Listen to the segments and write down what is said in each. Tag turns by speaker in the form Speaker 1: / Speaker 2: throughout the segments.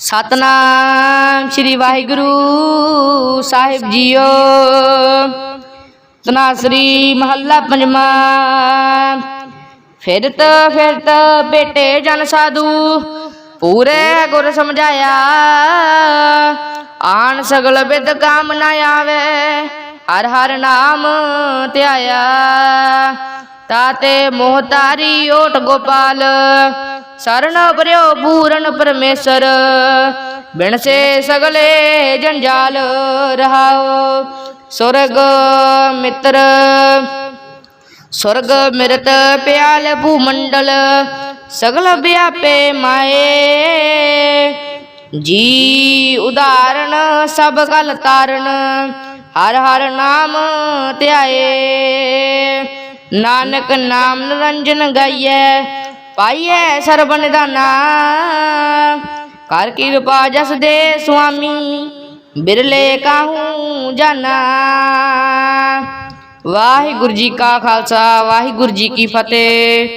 Speaker 1: ਸਤਨਾਮ ਸ੍ਰੀ ਵਾਹਿਗੁਰੂ ਸਾਹਿਬ ਜੀਓ। ਤਨਾਸਰੀ ਮਹੱਲਾ ਪੰਜਵਾਂ। ਫਿਰਤ ਫਿਰਤ ਬੇਟੇ ਜਨ ਸਾਧੂ, ਪੂਰੇ ਗੁਰ ਸਮਝਾਇਆ। ਆਣ ਸਗਲ ਬਿਦ ਕਾਮ ਨ ਆਵੇ, ਹਰ ਹਰ ਨਾਮ ਧਿਆਇਆ। ਤਾਤੇ ਮੋਹ ਤਾਰੀ ਓਟ ਗੋਪਾਲ, ਸਰਨ ਪਰਿਓ ਪੂਰਨ ਪਰਮੇਸ਼ਰ ਬਿਨ ਸੇ ਸਗਲੇ ਜੰਜਾਲ ਰਹਾਓ। ਸੁਰਗ ਮਿੱਤਰ, ਸੁਰਗ ਮਿਰਤ ਪਿਆਲ ਭੂਮੰਡਲ, ਸਗਲ ਵਿਆਪੇ ਮਾਏ। ਜੀ ਉਦਾਹਰਣ ਸਭ ਕਲ ਤਾਰਨ, ਹਰ ਹਰ ਨਾਮ ਧਿਆਏ। ਨਾਨਕ ਨਾਮ ਨਿਰੰਜਨ ਗਾਈਐ, ਪਾਈਐ ਸਰਬ ਨਿਦਾਨਾ ਕਰ ਕਿਰਪਾ ਜਸ ਦੇ ਸੁਆਮੀ, ਬਿਰਲੇ ਕਾਹੂ ਜਾਨਾ ਵਾਹਿਗੁਰੂ ਜੀ ਕਾ ਖਾਲਸਾ, ਵਾਹਿਗੁਰੂ ਜੀ ਕੀ ਫਤਿਹ।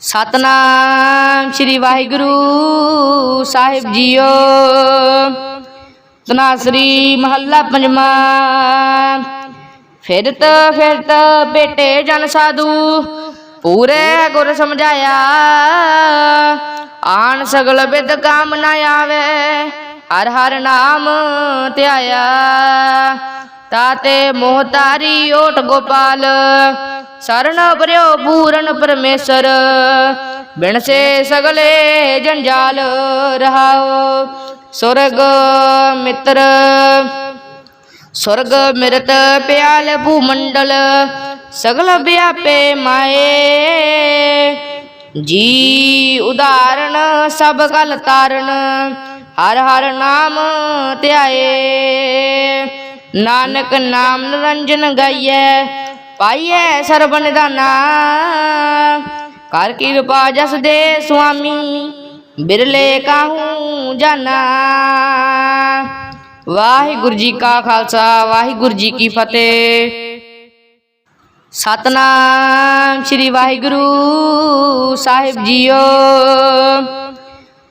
Speaker 1: ਸਤਨਾਮ ਸ੍ਰੀ ਵਾਹਿਗੁਰੂ ਸਾਹਿਬ ਜੀਓ। ਤਨਾਸਰੀ ਮਹੱਲਾ ਪੰਜਵਾਂ। ਫਿਰਤ ਫਿਰਤ ਬੇਟੇ ਜਨ ਸਾਧੂ ਪੂਰੇ ਗੁਰ ਸਮਝਾਇਆ। ਆਣ ਸਗਲ ਬਿਦ ਕਾਮ ਨ ਆਵੇ, ਹਰ ਹਰ ਨਾਮ ਧਿਆਇਆ। ਤਾਤੇ ਮੋਹ ਤਾਰੀ ਓਟ ਗੋਪਾਲ, ਸਰਨ ਪਰਿਓ ਪੂਰਨ ਪਰਮੇਸ਼ਰ। ਬਿਨਸੇ ਸਗਲੇ ਜੰਜਾਲ ਰਹਾਓ, ਸੁਰਗ ਮਿੱਤਰ। ਸੁਰਗ ਮਿਰਤ ਪਿਆਲ ਭੂਮੰਡਲ, ਸਗਲ ਵਿਆਪੇ ਮਾਏ। ਜੀ ਉਦਾਹਰਣ ਸਭ ਕਲ ਤਾਰਨ, ਹਰ ਹਰ ਨਾਮ ਧਿਆਏ। ਨਾਨਕ ਨਾਮ ਨਿਰੰਜਨ ਗਾਈਐ, ਪਾਈਐ ਸਰਬ ਨਿਦਾਨਾ। ਕਰ ਕਿਰਪਾ ਜਸ ਦੇ ਸੁਆਮੀ, ਬਿਰਲੇ ਕਾਹੂ ਜਾਨਾ। ਵਾਹਿਗੁਰੂ ਜੀ ਕਾ ਖਾਲਸਾ, ਵਾਹਿਗੁਰੂ ਜੀ ਕੀ ਫਤਿਹ। ਸਤਨਾਮ ਸ੍ਰੀ ਵਾਹਿਗੁਰੂ ਸਾਹਿਬ ਜੀਓ।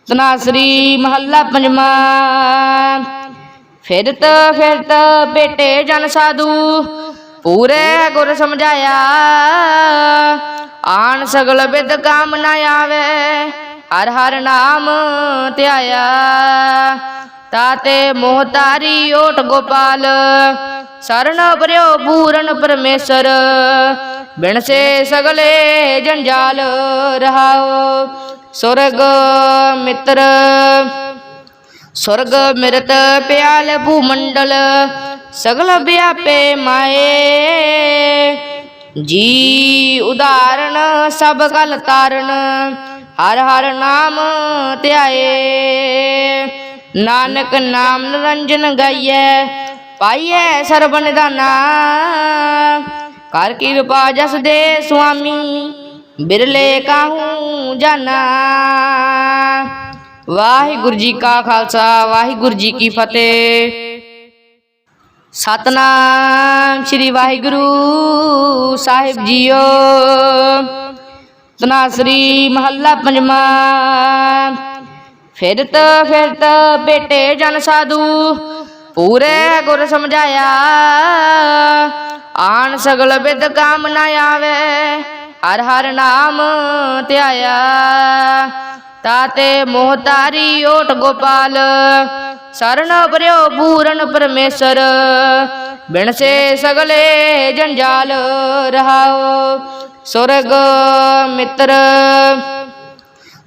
Speaker 1: ਤਨਾਸਰੀ ਮਹੱਲਾ ਪੰਜਵਾਂ। ਫਿਰਤ ਫਿਰਤ ਬੇਟੇ ਜਨ ਸਾਧੂ, ਪੂਰੇ ਗੁਰ ਸਮਝਾਇਆ। ਆਣ ਸਗਲ ਬਿਦ ਕਾਮ ਨ ਆਵੇ, ਹਰ ਹਰ ਨਾਮ ਧਿਆਇਆ। ਤਾਤੇ ਮੋਹ ਤਾਰੀ ਓਟ ਗੋਪਾਲ, ਸਰਨ ਪਰਿਓ ਪੂਰਨ ਪਰਮੇਸ਼ਰ ਬਿਨਸੇ ਸਗਲੇ ਜੰਜਾਲ ਰਹਾਓ। ਸੁਰਗ ਮਿੱਤਰ, ਸੁਰਗ ਮਿਰਤ ਪਿਆਲ ਭੂਮੰਡਲ, ਸਗਲ ਵਿਆਪੇ ਮਾਏ। ਜੀ ਉਦਾਹਰਣ ਸਭ ਕਲ ਤਾਰਨ, ਹਰ ਹਰ ਨਾਮ ਧਿਆਏ। ਨਾਨਕ ਨਾਮ ਨਿਰੰਜਨ ਗਾਈਐ, ਪਾਈਐ ਸਰਬ ਨਿਦਾਨਾ ਕਰ ਕਿਰਪਾ ਜਸ ਦੇ ਸੁਆਮੀ, ਬਿਰਲੇ ਕਾਹੂ ਜਾਨਾ। ਵਾਹਿਗੁਰੂ ਜੀ ਕਾ ਖਾਲਸਾ, ਵਾਹਿਗੁਰੂ ਜੀ ਕੀ ਫਤਿਹ। ਸਤਨਾਮ ਸ੍ਰੀ ਵਾਹਿਗੁਰੂ ਸਾਹਿਬ ਜੀਓ। ਤਨਾਸਰੀ ਮਹੱਲਾ ਪੰਜਵਾਂ ਫਿਰਤ ਫਿਰਤ ਬੇਟੇ ਜਨ ਸਾਧੂ, ਪੂਰੇ ਗੁਰ ਸਮਝਾਇਆ। ਆਣ ਸਗਲ ਬਿਦ ਕਾਮ ਨ ਆਵੇ, ਹਰ ਹਰ ਨਾਮ ਧਿਆਇਆ। ਤਾਤੇ ਮੋਹ ਤਾਰੀ ਓਟ ਗੋਪਾਲ, ਸਰਨ ਪਰਿਓ ਪੂਰਨ ਪਰਮੇਸ਼ਰ। ਬਿਨਸੇ ਸਗਲੇ ਜੰਜਾਲ ਰਹਾਓ, ਸੁਰਗ ਮਿੱਤਰ।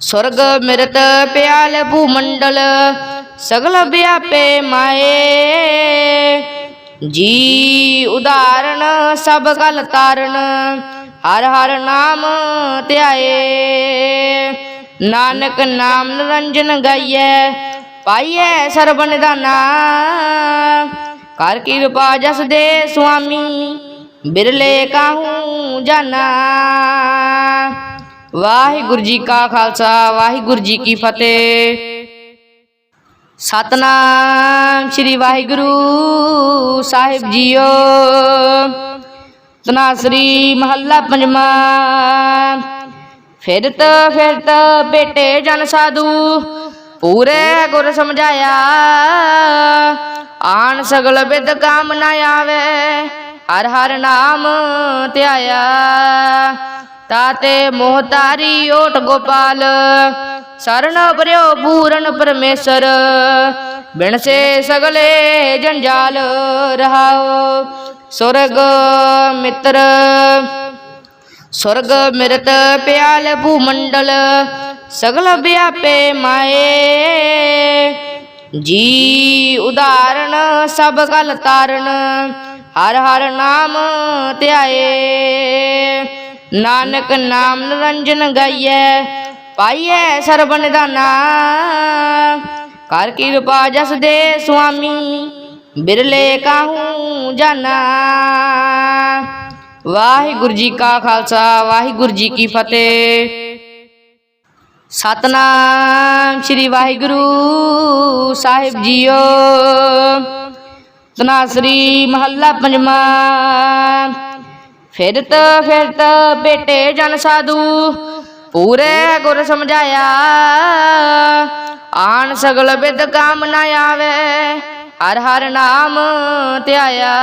Speaker 1: ਸੁਰਗ ਮਿਰਤ ਪਿਆਲ ਭੂਮੰਡਲ, ਸਗਲ ਵਿਆਪੇ ਮਾਏ। ਜੀ ਉਦਾਹਰਣ, ਸਭ ਕਲ ਤਾਰਨ, ਹਰ ਹਰ ਨਾਮ ਧਿਆਏ। ਨਾਨਕ ਨਾਮ ਨਿਰੰਜਨ ਗਾਈਐ, ਪਾਈਐ ਸਰਬ ਨਿਦਾਨਾ। ਕਰ ਕਿਰਪਾ ਜਸ ਦੇ ਸੁਆਮੀ, ਬਿਰਲੇ ਕਾਹੂ ਜਾਨਾ। ਵਾਹਿਗੁਰੂ ਜੀ ਕਾ ਖਾਲਸਾ, ਵਾਹਿਗੁਰੂ ਜੀ ਕੀ ਫਤਿਹ। ਸਤਨਾਮ ਸ੍ਰੀ ਵਾਹਿਗੁਰੂ ਸਾਹਿਬ ਜੀਓ। ਤਨਾਸਰੀ ਮਹੱਲਾ ਪੰਜਵਾਂ। ਫਿਰਤ ਫਿਰਤ ਬੇਟੇ ਜਨ ਸਾਧੂ, ਪੂਰੇ ਗੁਰ ਸਮਝਾਇਆ। ਆਣ ਸਗਲ ਬਿਦ ਕਾਮ ਨ ਆਵੇ, ਹਰ ਹਰ ਨਾਮ ਧਿਆਇਆ। ਤਾਤੇ ਮੋਹ ਤਾਰੀ ਓਟ ਗੋਪਾਲ ਸਰਣ ਪਰਿਓ ਪੂਰਨ ਪਰਮੇਸ਼ਰ, ਬਿਨ ਸੇ ਸਗਲੇ ਜੰਜਾਲ ਰਹਾਓ। ਸੁਰਗ ਮਿੱਤਰ, ਸੁਰਗ ਮਿਰਤ ਪਿਆਲ ਭੂਮੰਡਲ, ਸਗਲ ਵਿਆਪੇ ਮਾਏ। ਜੀ ਉਦਾਹਰਣ ਸਭ ਕਲ ਤਾਰਨ, ਹਰ ਹਰ ਨਾਮ ਧਿਆਏ। ਨਾਨਕ ਨਾਮ ਨਿਰੰਜਨ ਗਾਈਐ, ਪਾਈਐ ਸਰਬ ਨਿਦਾਨਾ ਕਰ ਕਿਰਪਾ ਜਸ ਦੇ ਸੁਆਮੀ, ਬਿਰਲੇ ਕਾਹੂ ਜਾਨਾ ਵਾਹਿਗੁਰੂ ਜੀ ਕਾ ਖਾਲਸਾ, ਵਾਹਿਗੁਰੂ ਜੀ ਕੀ ਫਤਿਹ। ਸਤਨਾਮ ਸ੍ਰੀ ਵਾਹਿਗੁਰੂ ਸਾਹਿਬ ਜੀਓ। ਤਨਾਸਰੀ ਮਹੱਲਾ ਪੰਜਵਾਂ। ਫਿਰਤ ਫਿਰਤ ਬੇਟੇ ਜਨ ਸਾਧੂ, ਪੂਰੇ ਗੁਰ ਸਮਝਾਇਆ। ਆਣ ਸਗਲ ਬਿਦ ਕਾਮ ਨ ਆਵੇ, ਹਰ ਹਰ ਨਾਮ ਧਿਆਇਆ।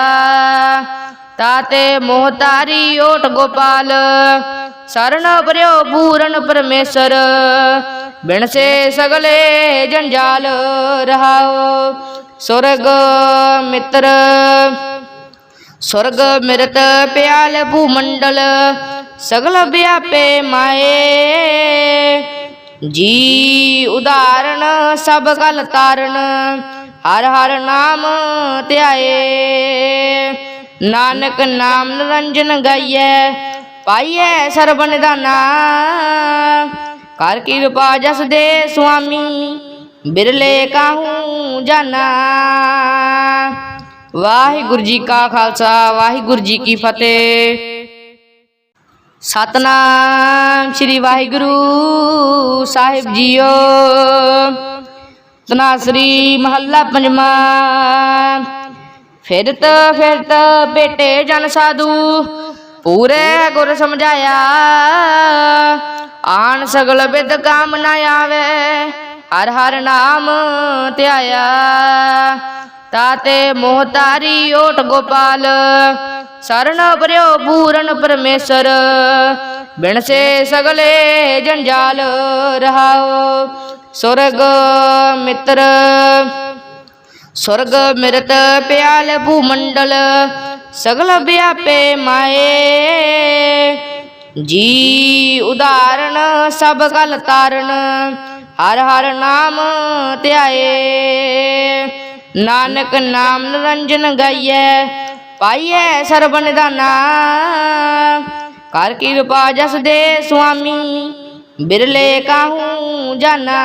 Speaker 1: ਤਾਤੇ ਮੋਹ ਤਾਰੀ ਓਟ ਗੋਪਾਲ ਸਰਣ ਪਰਿਓ ਪੂਰਨ ਪਰਮੇਸ਼ਰ। ਬਿਨ ਸੇ ਸਗਲੇ ਜੰਜਾਲ ਰਹਾਓ, ਸੁਰਗ ਮਿੱਤਰ। ਸੁਰਗ ਮਿਰਤ ਪਿਆਲ ਭੂਮੰਡਲ, ਸਗਲ ਵਿਆਪੇ ਮਾਏ। ਜੀ ਉਦਾਹਰਣ, ਸਭ ਕਲ ਤਾਰਨ, ਹਰ ਹਰ ਨਾਮ ਧਿਆਏ। ਨਾਨਕ ਨਾਮ ਨਿਰੰਜਨ ਗਾਈਐ, ਪਾਈਐ ਸਰਬ ਨਿਦਾਨਾ। ਕਰ ਕਿਰਪਾ ਜਸ ਦੇ ਸੁਆਮੀ, ਬਿਰਲੇ ਕਾਹੂ ਜਾਨਾ। ਵਾਹਿਗੁਰੂ ਜੀ ਕਾ ਖਾਲਸਾ, ਵਾਹਿਗੁਰੂ ਜੀ ਕੀ ਫਤਿਹ। ਸਤਨਾਮ ਸ੍ਰੀ ਵਾਹਿਗੁਰੂ ਸਾਹਿਬ ਜੀਓ। ਤਨਾਸਰੀ ਮਹੱਲਾ ਪੰਜਵਾਂ। ਫਿਰਤ ਫਿਰਤ ਬੇਟੇ ਜਨ ਸਾਧੂ, ਪੂਰੇ ਗੁਰ ਸਮਝਾਇਆ। ਆਣ ਸਗਲ ਬਿਦ ਕਾਮ ਨ ਆਵੇ, ਹਰ ਹਰ ਨਾਮ ਧਿਆਇਆ। ਤਾਤੇ ਮੋਹ ਤਾਰੀ ਓਟ ਗੋਪਾਲ ਸਰਣ ਪਰਿਓ ਪੂਰਨ ਪਰਮੇਸ਼ਰ, ਬਿਨਸੇ ਸਗਲੇ ਜੰਜਾਲ ਰਹਾਓ। ਸੁਰਗ ਮਿੱਤਰ, ਸੁਰਗ ਮਿਰਤ ਪਿਆਲ ਭੂਮੰਡਲ, ਸਗਲ ਵਿਆਪੇ ਮਾਏ। ਜੀ ਉਦਾਹਰਣ ਸਭ ਕਲ ਤਾਰਨ, ਹਰ ਹਰ ਨਾਮ ਧਿਆਏ। ਨਾਨਕ ਨਾਮ ਨਿਰੰਜਨ ਗਾਈਐ, ਪਾਈਐ ਸਰਬ ਨਿਦਾਨਾ ਕਰ ਕਿਰਪਾ ਜਸ ਦੇ ਸੁਆਮੀ, ਬਿਰਲੇ ਕਾਹੂ ਜਾਨਾ।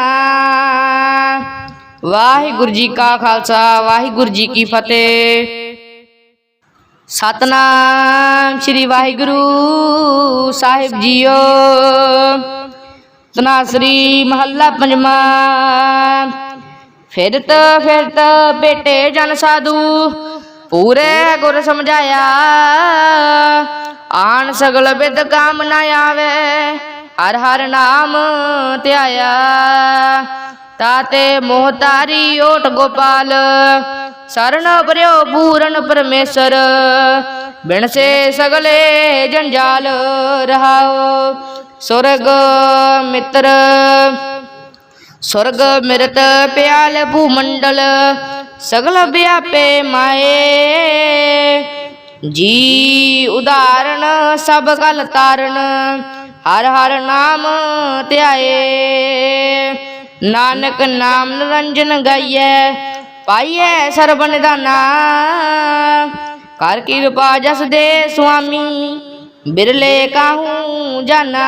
Speaker 1: ਵਾਹਿਗੁਰੂ ਜੀ ਕਾ ਖਾਲਸਾ, ਵਾਹਿਗੁਰੂ ਜੀ ਕੀ ਫਤਿਹ। ਸਤਨਾਮ ਸ੍ਰੀ ਵਾਹਿਗੁਰੂ ਸਾਹਿਬ ਜੀਓ। ਤਨਾਸਰੀ ਮਹੱਲਾ ਪੰਜਵਾਂ। ਫਿਰਤ ਫਿਰਤ ਬੇਟੇ ਜਨ ਸਾਧੂ, ਪੂਰੇ ਗੁਰ ਸਮਝਾਇਆ। ਆਣ ਸਗਲ ਬਿਦ ਕਾਮ ਨ ਆਵੇ, ਹਰ ਹਰ ਨਾਮ ਧਿਆਇਆ। ਤਾਤੇ ਮੋਹ ਤਾਰੀ ਓਟ ਗੋਪਾਲ ਸਰਣ ਪਰਿਓ ਪੂਰਨ ਪਰਮੇਸ਼ਰ। ਬਿਨਸੇ ਸਗਲੇ ਜੰਜਾਲ ਰਹਾਓ, ਸੁਰਗ ਮਿੱਤਰ। ਸੁਰਗ ਮਿਰਤ ਪਿਆਲ ਭੂਮੰਡਲ, ਸਗਲ ਵਿਆਪੇ ਮਾਏ। ਜੀ ਉਦਾਹਰਣ, ਸਭ ਕਲ ਤਾਰਨ, ਹਰ ਹਰ ਨਾਮ ਧਿਆਏ। ਨਾਨਕ ਨਾਮ ਨਿਰੰਜਨ ਗਾਈਐ, ਪਾਈਐ ਸਰਬ ਨਿਦਾਨਾ। ਕਰ ਕਿਰਪਾ ਜਸ ਦੇ ਸੁਆਮੀ, ਬਿਰਲੇ ਕਾਹੂ ਜਾਨਾ।